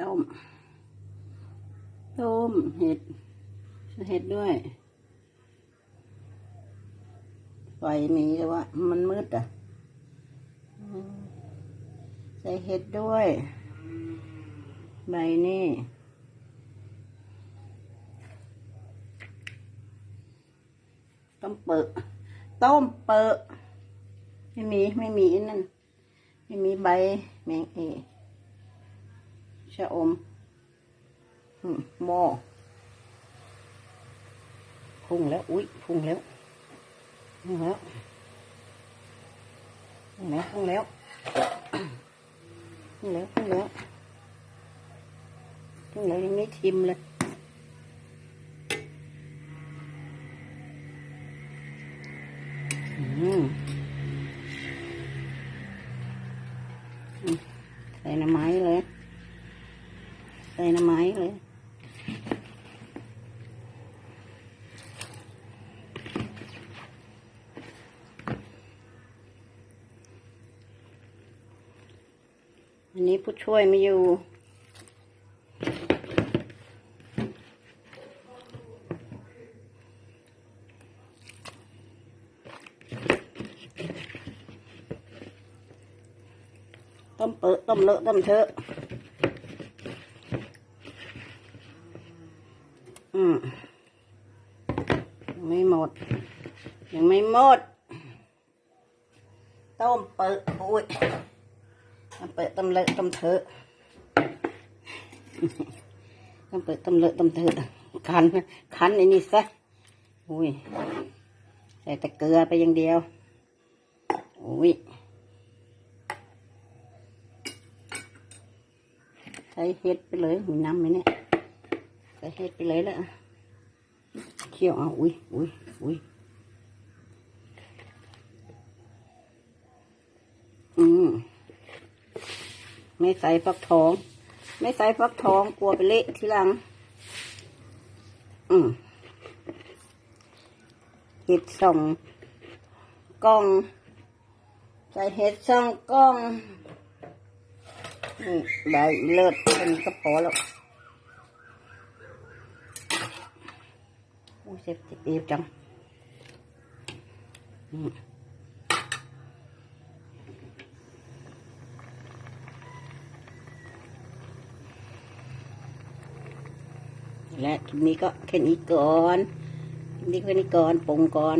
ต้ม ต้มเห็ดเห็ดด้วยไฟมีแต่ว่า มันมืดอะ ใส่เห็ดด้วย ใบนี่ต้มเปิดต้มเปิดไม่มี ไม่มีนนั่น ไม่มีใบแมงเอ ชะอมหม้อพุ่งแล้ว อุ๊ยพุ่งแล้วพุ่งแล้วพุ่งแล้วพุ่งแล้วพุ่งแล้วพุ่งแล้วพุ่งแล้วยังไม่ชิมเลยอืมใส่น้ำไม้ เลยน้ำไม้เลย อันนี้ผู้ช่วยไม่อยู่ต้มเปิดต้มเลอะต้มเทอะ อืมยังไม่หมด ยังไม่หมด ต้มเปิดอุ้ยเปิดต้มเลอะต้มเทอะต้มเปิดต้มเลอะต้มเทอะคันคันไอ้นี่ซะอุ้ยใส่แต่เกลือไปอย่างเดียวอุ้ยใส่เห็ดไปเลยมีน้ำไหมเนี่ย ใส่เห็ดไปเลยแล้วเคี่ยวเอาอุ้ยอุ้ยอุ้ยอืมไม่ใส่ฟักทอง ไม่ใส่ฟักทองกลัวไปเละทีหลัง อืมเห็ดส่องกล้อง ใส่เห็ดส่องกล้องนี่ได้เลิศเป็นก็พอแล้วโอ้เจ็บเจ็บเอวจังและคลิปนี้ก็แค่นี้ก่อนคลิปนี้แค่นี้ก่อนปงก่อน